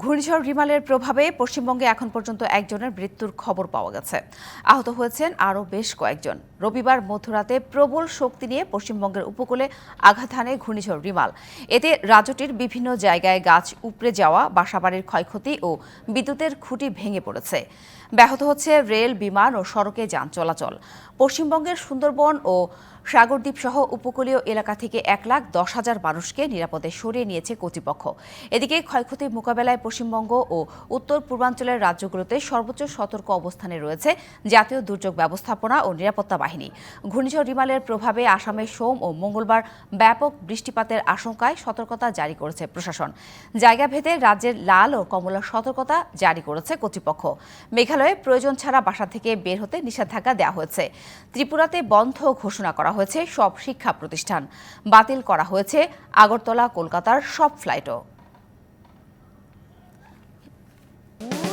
ঘূর্ণিঝড় রিমালের প্রভাবে পশ্চিমবঙ্গে এখন পর্যন্ত একজনের মৃত্যুর খবর পাওয়া গেছে। আহত হয়েছেন আরও বেশ কয়েকজন। রবিবার মধ্যরাতে প্রবল শক্তি নিয়ে পশ্চিমবঙ্গের উপকূলে আঘাত হানে ঘূর্ণিঝড় রিমাল। এতে রাজ্যটির বিভিন্ন জায়গায় গাছ উপড়ে যাওয়া, বাসাবাড়ির ক্ষয়ক্ষতি ও বিদ্যুতের খুঁটি ভেঙে পড়েছে। ব্যাহত হচ্ছে রেল, বিমান ও সড়কে যান চলাচল। পশ্চিমবঙ্গের সুন্দরবন ও সাগরদ্বীপ সহ উপকূলীয় এলাকা থেকে এক লাখ দশ হাজার মানুষকে নিরাপদে সরিয়ে নিয়েছে কর্তৃপক্ষ। এদিকে ক্ষয়ক্ষতি মোকাবেলায় পশ্চিমবঙ্গ ও উত্তর পূর্বাঞ্চলের রাজ্যগুলোতে সর্বোচ্চ সতর্ক অবস্থানে রয়েছে জাতীয় দুর্যোগ ব্যবস্থাপনা ও নিরাপত্তা বাহিনী। ঘূর্ণিঝড় রিমালের প্রভাবে আসামে সোম ও মঙ্গলবার ব্যাপক বৃষ্টিপাতের আশঙ্কায় সতর্কতা জারি করেছে প্রশাসন। জায়গাভেদে রাজ্যের লাল ও কমলা সতর্কতা জারি করেছে কর্তৃপক্ষ। মেঘালয়ে প্রয়োজন ছাড়া বাসা থেকে বের হতে নিষেধাজ্ঞা দেওয়া হয়েছে। ত্রিপুরাতে বন্ধ ঘোষণা করা হয়েছে সব শিক্ষা প্রতিষ্ঠান। বাতিল করা হয়েছে আগরতলা, কলকাতার সব ফ্লাইটও।